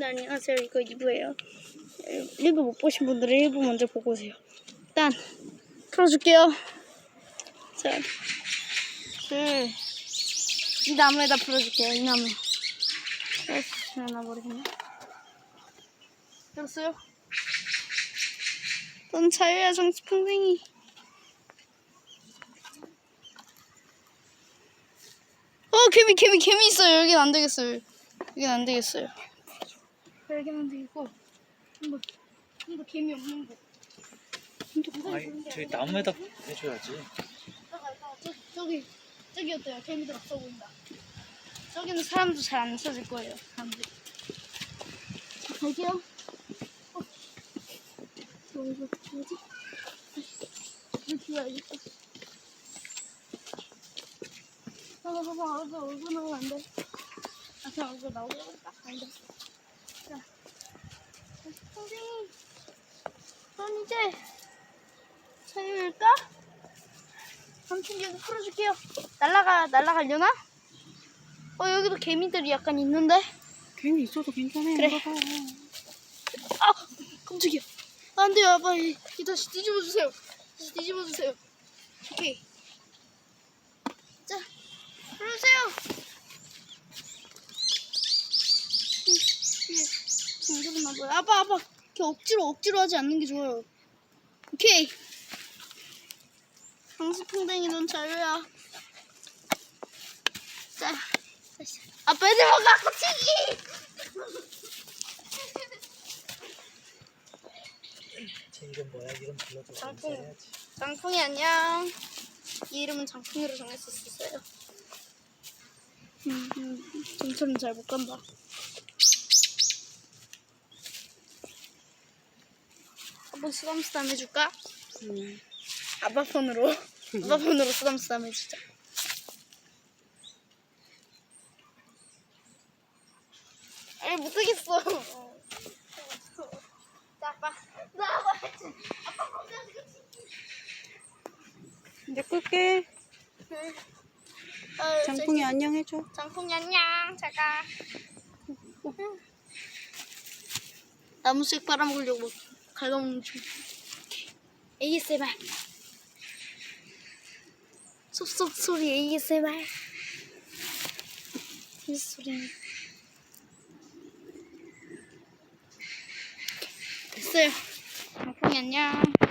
여러분들 안녕하세요. 이거 2부예요. 일부 못 보신 분들은 1부 먼저 보고 오세요. 일단 풀어줄게요. 자, 그, 이 나무에다 풀어줄게요. 이 나무. 됐나 모르겠네. 들었어요? 넌 자유야 정치 풍뎅이. 어 개미 개미 개미 있어요. 여긴 안 되겠어요. 여긴 안 되겠어요. 여긴 안 되겠고 한번 한번 개미 없는 거. 아니 저기 나무에다 해줘야지 이따가 이따가 저, 저기 저기 어때요? 개미들 없어 보인다. 저기는 사람도 잘 안 찾을 거예요. 사람들. 자, 갈게요. 어. 저 이거 뭐지? 이거 비워야겠다. 봐봐 봐봐 얼굴 얼굴 나오면 안 돼. 아 그냥 얼굴 나오겠다. 안 돼. 선생님. 넌 이제 자유일까? 삼촌 여기 풀어줄게요. 날라가 날라가려나? 어 여기도 개미들이 약간 있는데. 괜히 있어도 괜찮아요. 그래. 아 깜짝이야. 안 돼요 아빠 이, 이 다시 뒤집어 주세요. 다시 뒤집어 주세요. 오케이. 자 풀어주세요. 정적은 나 보여. 아빠 아빠 이렇게 억지로 억지로 하지 않는 게 좋아요. 오케이. 방수풍뎅이 넌 자유야. 자, 다시. 아빠 애들 먹어, 꼬치기! 제 이름 뭐야? 이름 불러줘 장풍. 장풍이 안녕. 이 이름은 장풍이로 정했었어요. 음, 음, 점처럼 잘 못 간다. 한번 수담수담 해줄까? 음. 아빠 폰으로. 아빠 폰으로 수담수담 해주자. 아니 못하겠어. 자, 아빠. 나 아빠. 아빠 거기까지 같이. 이제 끌게. 어, 장풍이 안녕 해줘. 장풍이 안녕. 잘가. 나무색 빨아먹으려고 갉아먹는 중. ASMR. 쏙쏙 소리 ASMR. 이 소리. 됐어요. 장풍이 안녕.